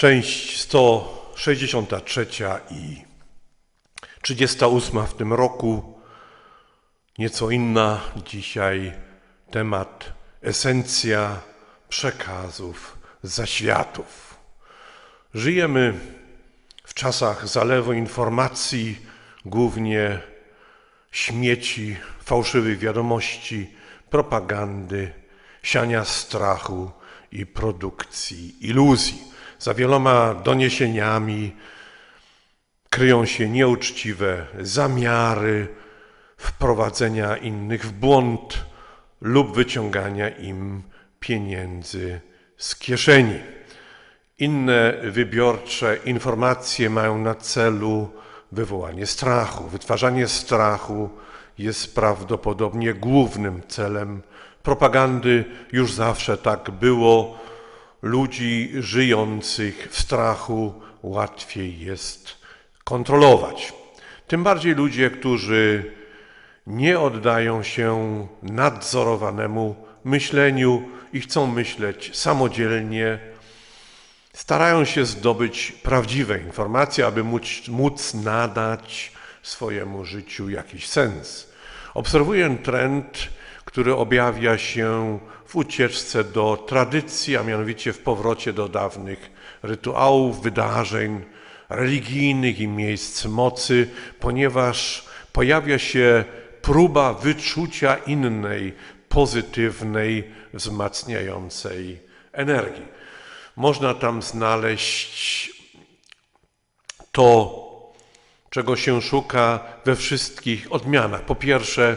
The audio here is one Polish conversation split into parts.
Część 163 i 38 w tym roku, nieco inna dzisiaj temat esencja przekazów zaświatów. Żyjemy w czasach zalewu informacji, głównie śmieci, fałszywych wiadomości, propagandy, siania strachu i produkcji iluzji. Za wieloma doniesieniami kryją się nieuczciwe zamiary wprowadzenia innych w błąd lub wyciągania im pieniędzy z kieszeni. Inne wybiorcze informacje mają na celu wywołanie strachu. Wytwarzanie strachu jest prawdopodobnie głównym celem propagandy. Już zawsze tak było. Ludzi żyjących w strachu łatwiej jest kontrolować. Tym bardziej ludzie, którzy nie oddają się nadzorowanemu myśleniu i chcą myśleć samodzielnie, starają się zdobyć prawdziwe informacje, aby móc, móc nadać swojemu życiu jakiś sens. Obserwuję trend, który objawia się w ucieczce do tradycji, a mianowicie w powrocie do dawnych rytuałów, wydarzeń religijnych i miejsc mocy, ponieważ pojawia się próba wyczucia innej, pozytywnej, wzmacniającej energii. Można tam znaleźć to, czego się szuka we wszystkich odmianach. Po pierwsze,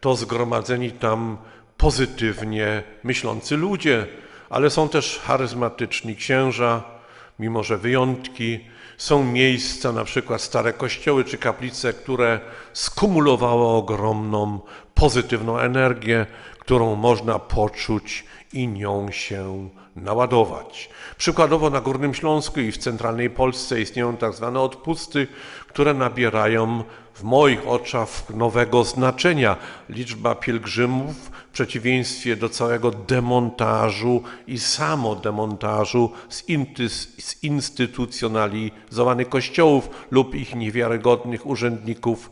to zgromadzeni tam pozytywnie myślący ludzie, ale są też charyzmatyczni księża, mimo że wyjątki. Są miejsca, na przykład stare kościoły czy kaplice, które skumulowały ogromną pozytywną energię, którą można poczuć i nią się naładować. Przykładowo na Górnym Śląsku i w centralnej Polsce istnieją tak zwane odpusty, które nabierają w moich oczach nowego znaczenia. Liczba pielgrzymów w przeciwieństwie do całego demontażu i samodemontażu zinstytucjonalizowanych kościołów lub ich niewiarygodnych urzędników,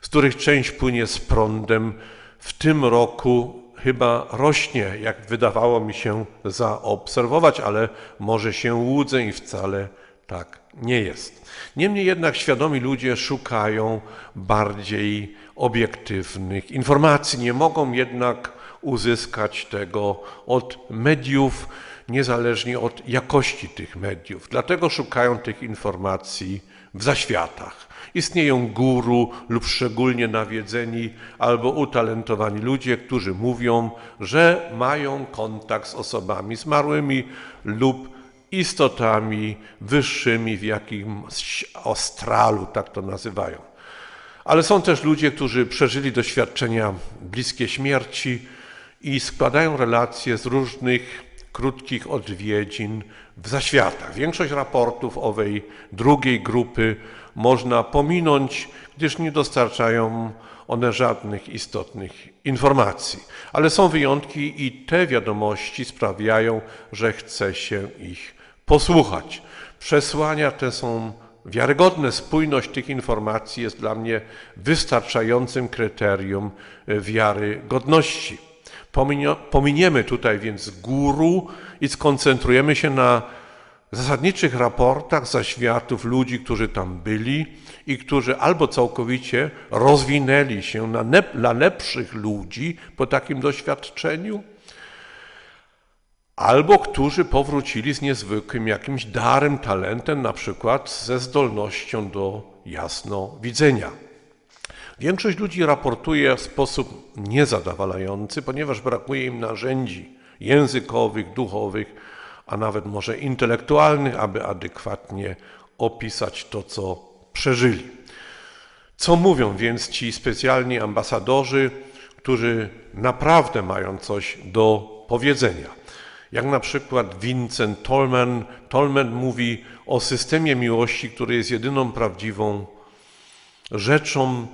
z których część płynie z prądem, w tym roku chyba rośnie, jak wydawało mi się zaobserwować, ale może się łudzę i wcale tak nie jest. Niemniej jednak świadomi ludzie szukają bardziej obiektywnych informacji. Nie mogą jednak uzyskać tego od mediów, niezależnie od jakości tych mediów. Dlatego szukają tych informacji w zaświatach. Istnieją guru lub szczególnie nawiedzeni albo utalentowani ludzie, którzy mówią, że mają kontakt z osobami zmarłymi lub istotami wyższymi w jakimś astralu, tak to nazywają. Ale są też ludzie, którzy przeżyli doświadczenia bliskie śmierci i składają relacje z różnych krótkich odwiedzin w zaświatach. Większość raportów owej drugiej grupy można pominąć, gdyż nie dostarczają one żadnych istotnych informacji. Ale są wyjątki i te wiadomości sprawiają, że chce się ich posłuchać. Przesłania te są wiarygodne. Spójność tych informacji jest dla mnie wystarczającym kryterium wiarygodności. Pominiemy tutaj więc guru i skoncentrujemy się na zasadniczych raportach zaświatów ludzi, którzy tam byli i którzy albo całkowicie rozwinęli się na lepszych ludzi po takim doświadczeniu, albo którzy powrócili z niezwykłym jakimś darem, talentem, na przykład ze zdolnością do jasnowidzenia. Większość ludzi raportuje w sposób niezadowalający, ponieważ brakuje im narzędzi językowych, duchowych, a nawet może intelektualnych, aby adekwatnie opisać to, co przeżyli. Co mówią więc ci specjalni ambasadorzy, którzy naprawdę mają coś do powiedzenia? Jak na przykład Vincent Tolman. Tolman mówi o systemie miłości, który jest jedyną prawdziwą rzeczą.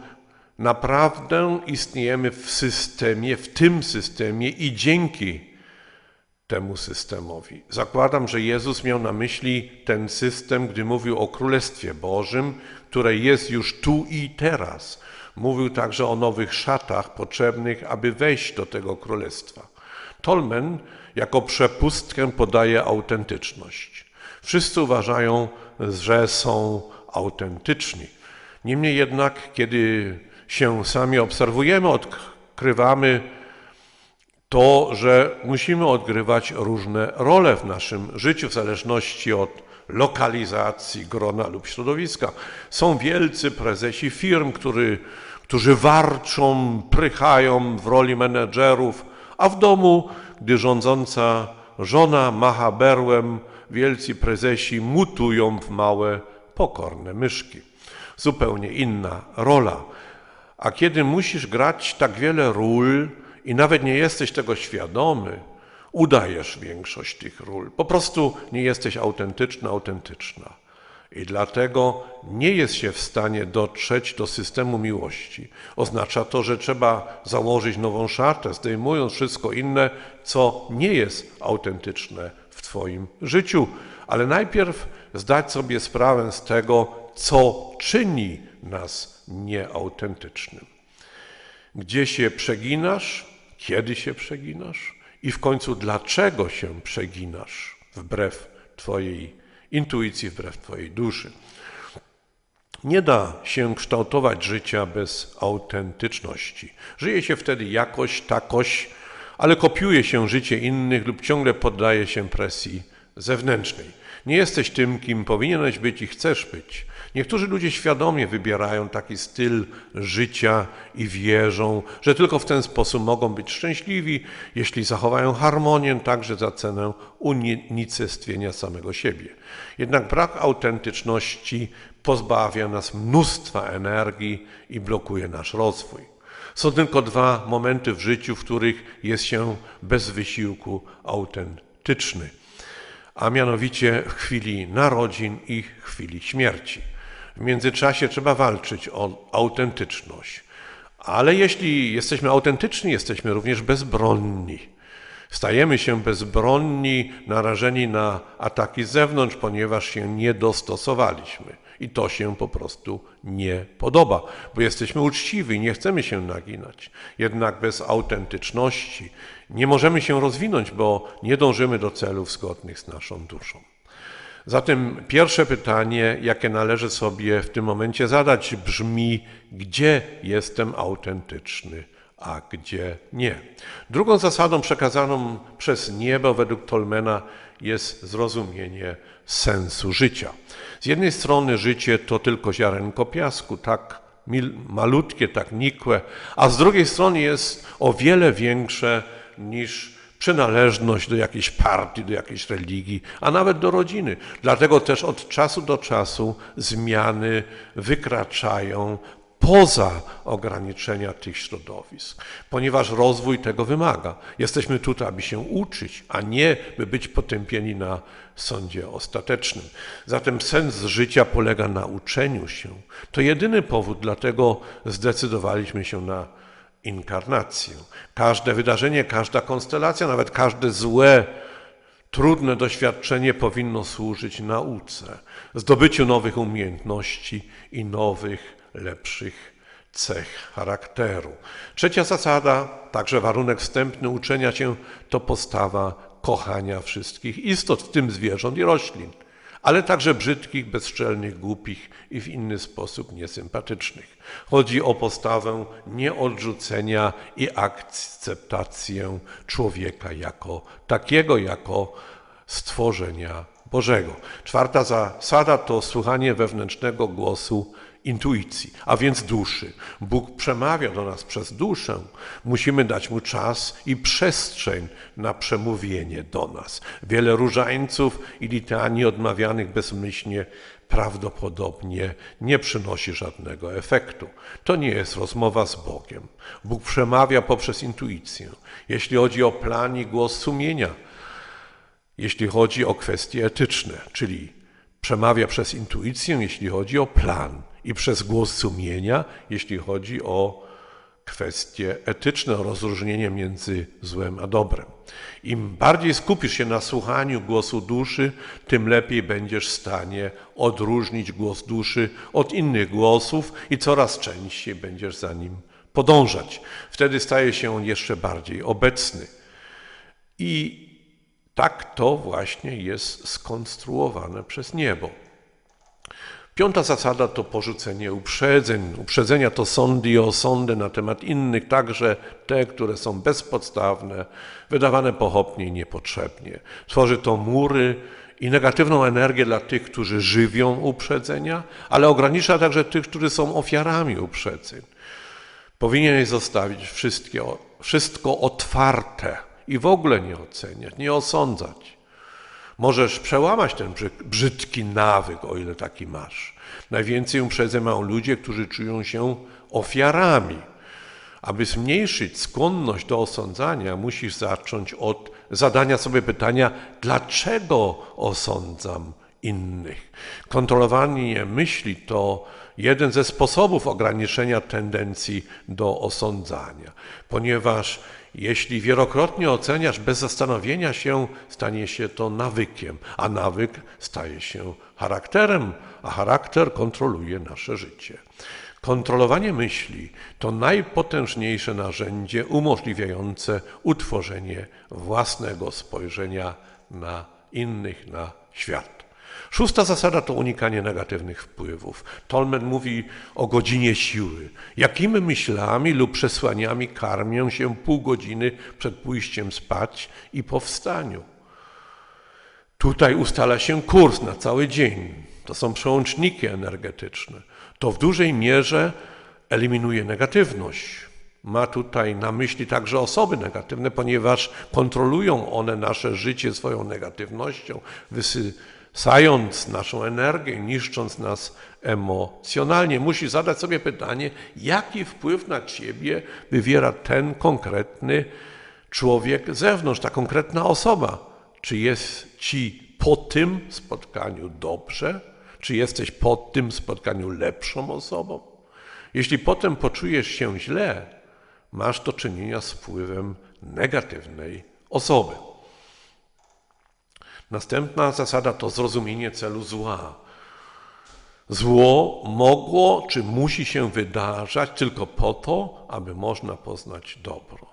Naprawdę istniejemy w systemie, w tym systemie i dzięki temu systemowi. Zakładam, że Jezus miał na myśli ten system, gdy mówił o Królestwie Bożym, które jest już tu i teraz. Mówił także o nowych szatach potrzebnych, aby wejść do tego królestwa. Tolmen jako przepustkę podaje autentyczność. Wszyscy uważają, że są autentyczni. Niemniej jednak, kiedy się sami obserwujemy, odkrywamy to, że musimy odgrywać różne role w naszym życiu w zależności od lokalizacji, grona lub środowiska. Są wielcy prezesi firm, który, którzy warczą, prychają w roli menedżerów, a w domu, gdy rządząca żona macha berłem, wielcy prezesi mutują w małe, pokorne myszki. Zupełnie inna rola. A kiedy musisz grać tak wiele ról i nawet nie jesteś tego świadomy, udajesz większość tych ról. Po prostu nie jesteś autentyczna, autentyczna. I dlatego nie jest się w stanie dotrzeć do systemu miłości. Oznacza to, że trzeba założyć nową szatę, zdejmując wszystko inne, co nie jest autentyczne w Twoim życiu. Ale najpierw zdać sobie sprawę z tego, co czyni nas nieautentycznym. Gdzie się przeginasz, kiedy się przeginasz i w końcu dlaczego się przeginasz wbrew Twojej intuicji, wbrew Twojej duszy. Nie da się kształtować życia bez autentyczności. Żyje się wtedy jakoś, takoś, ale kopiuje się życie innych lub ciągle poddaje się presji zewnętrznej. Nie jesteś tym, kim powinieneś być i chcesz być. Niektórzy ludzie świadomie wybierają taki styl życia i wierzą, że tylko w ten sposób mogą być szczęśliwi, jeśli zachowają harmonię także za cenę unicestwienia samego siebie. Jednak brak autentyczności pozbawia nas mnóstwa energii i blokuje nasz rozwój. Są tylko dwa momenty w życiu, w których jest się bez wysiłku autentyczny, a mianowicie w chwili narodzin i chwili śmierci. W międzyczasie trzeba walczyć o autentyczność. Ale jeśli jesteśmy autentyczni, jesteśmy również bezbronni. Stajemy się bezbronni, narażeni na ataki z zewnątrz, ponieważ się nie dostosowaliśmy. I to się po prostu nie podoba, bo jesteśmy uczciwi i nie chcemy się naginać. Jednak bez autentyczności nie możemy się rozwinąć, bo nie dążymy do celów zgodnych z naszą duszą. Zatem pierwsze pytanie, jakie należy sobie w tym momencie zadać, brzmi: gdzie jestem autentyczny, a gdzie nie? Drugą zasadą przekazaną przez niebo według Tolmena jest zrozumienie sensu życia. Z jednej strony życie to tylko ziarenko piasku, tak malutkie, tak nikłe, a z drugiej strony jest o wiele większe niż przynależność do jakiejś partii, do jakiejś religii, a nawet do rodziny. Dlatego też od czasu do czasu zmiany wykraczają poza ograniczenia tych środowisk, ponieważ rozwój tego wymaga. Jesteśmy tutaj, aby się uczyć, a nie by być potępieni na sądzie ostatecznym. Zatem sens życia polega na uczeniu się. To jedyny powód, dlatego zdecydowaliśmy się na inkarnację. Każde wydarzenie, każda konstelacja, nawet każde złe, trudne doświadczenie powinno służyć nauce, zdobyciu nowych umiejętności i nowych, lepszych cech charakteru. Trzecia zasada, także warunek wstępny uczenia się, to postawa kochania wszystkich istot, w tym zwierząt i roślin ale także brzydkich, bezczelnych, głupich i w inny sposób niesympatycznych. Chodzi o postawę nieodrzucenia i akceptację człowieka jako takiego, jako stworzenia Bożego. Czwarta zasada to słuchanie wewnętrznego głosu intuicji, a więc duszy. Bóg przemawia do nas przez duszę. Musimy dać mu czas i przestrzeń na przemówienie do nas. Wiele różańców i litanii odmawianych bezmyślnie prawdopodobnie nie przynosi żadnego efektu. To nie jest rozmowa z Bogiem. Bóg przemawia poprzez intuicję. Jeśli chodzi o plan i głos sumienia, jeśli chodzi o kwestie etyczne, czyli przemawia przez intuicję, jeśli chodzi o plan i przez głos sumienia, jeśli chodzi o kwestie etyczne, rozróżnienie między złem a dobrem. Im bardziej skupisz się na słuchaniu głosu duszy, tym lepiej będziesz w stanie odróżnić głos duszy od innych głosów i coraz częściej będziesz za nim podążać. Wtedy staje się on jeszcze bardziej obecny. I tak to właśnie jest skonstruowane przez niebo. Piąta zasada to porzucenie uprzedzeń. Uprzedzenia to sądy i osądy na temat innych, także te, które są bezpodstawne, wydawane pochopnie i niepotrzebnie. Tworzy to mury i negatywną energię dla tych, którzy żywią uprzedzenia, ale ogranicza także tych, którzy są ofiarami uprzedzeń. Powinieneś zostawić wszystkie, wszystko otwarte i w ogóle nie oceniać, nie osądzać. Możesz przełamać ten brzydki nawyk, o ile taki masz. Najwięcej uprzedzeń mają ludzie, którzy czują się ofiarami. Aby zmniejszyć skłonność do osądzania, musisz zacząć od zadania sobie pytania, dlaczego osądzam innych. Kontrolowanie myśli to jeden ze sposobów ograniczenia tendencji do osądzania, ponieważ jeśli wielokrotnie oceniasz bez zastanowienia się, stanie się to nawykiem, a nawyk staje się charakterem, a charakter kontroluje nasze życie. Kontrolowanie myśli to najpotężniejsze narzędzie umożliwiające utworzenie własnego spojrzenia na innych, na świat. Szósta zasada to unikanie negatywnych wpływów. Tolman mówi o godzinie siły. Jakimi myślami lub przesłaniami karmię się pół godziny przed pójściem spać i po wstaniu? Tutaj ustala się kurs na cały dzień. To są przełączniki energetyczne. To w dużej mierze eliminuje negatywność. Ma tutaj na myśli także osoby negatywne, ponieważ kontrolują one nasze życie swoją negatywnością, wysysając naszą energię, niszcząc nas emocjonalnie. Musi zadać sobie pytanie, jaki wpływ na ciebie wywiera ten konkretny człowiek z zewnątrz, ta konkretna osoba. Czy jest ci po tym spotkaniu dobrze? Czy jesteś po tym spotkaniu lepszą osobą? Jeśli potem poczujesz się źle, masz do czynienia z wpływem negatywnej osoby. Następna zasada to zrozumienie celu zła. Zło mogło czy musi się wydarzać tylko po to, aby można poznać dobro.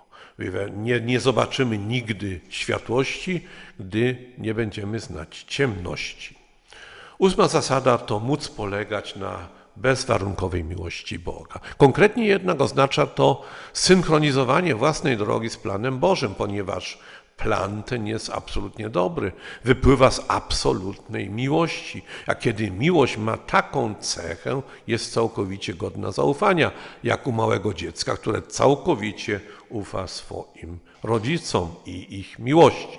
Nie, nie zobaczymy nigdy światłości, gdy nie będziemy znać ciemności. Ósma zasada to móc polegać na bezwarunkowej miłości Boga. Konkretnie jednak oznacza to synchronizowanie własnej drogi z planem Bożym, ponieważ plan ten jest absolutnie dobry, wypływa z absolutnej miłości. A kiedy miłość ma taką cechę, jest całkowicie godna zaufania, jak u małego dziecka, które całkowicie ufa swoim rodzicom i ich miłości.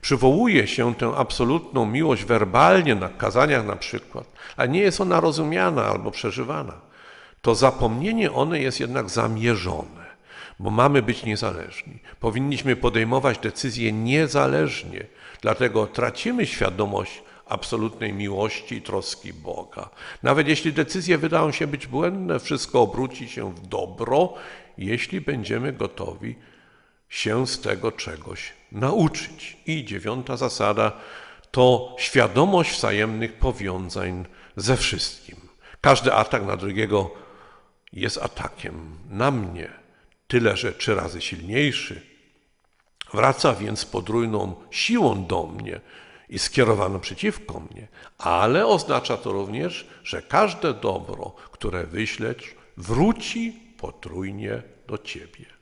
Przywołuje się tę absolutną miłość werbalnie na kazaniach na przykład, a nie jest ona rozumiana albo przeżywana. To zapomnienie one jest jednak zamierzone, bo mamy być niezależni. Powinniśmy podejmować decyzje niezależnie, dlatego tracimy świadomość absolutnej miłości i troski Boga. Nawet jeśli decyzje wydają się być błędne, wszystko obróci się w dobro, jeśli będziemy gotowi się z tego czegoś nauczyć. I dziewiąta zasada to świadomość wzajemnych powiązań ze wszystkim. Każdy atak na drugiego jest atakiem na mnie, tyle że trzy razy silniejszy. Wraca więc podrójną siłą do mnie i skierowaną przeciwko mnie, ale oznacza to również, że każde dobro, które wyślesz, wróci potrójnie do ciebie.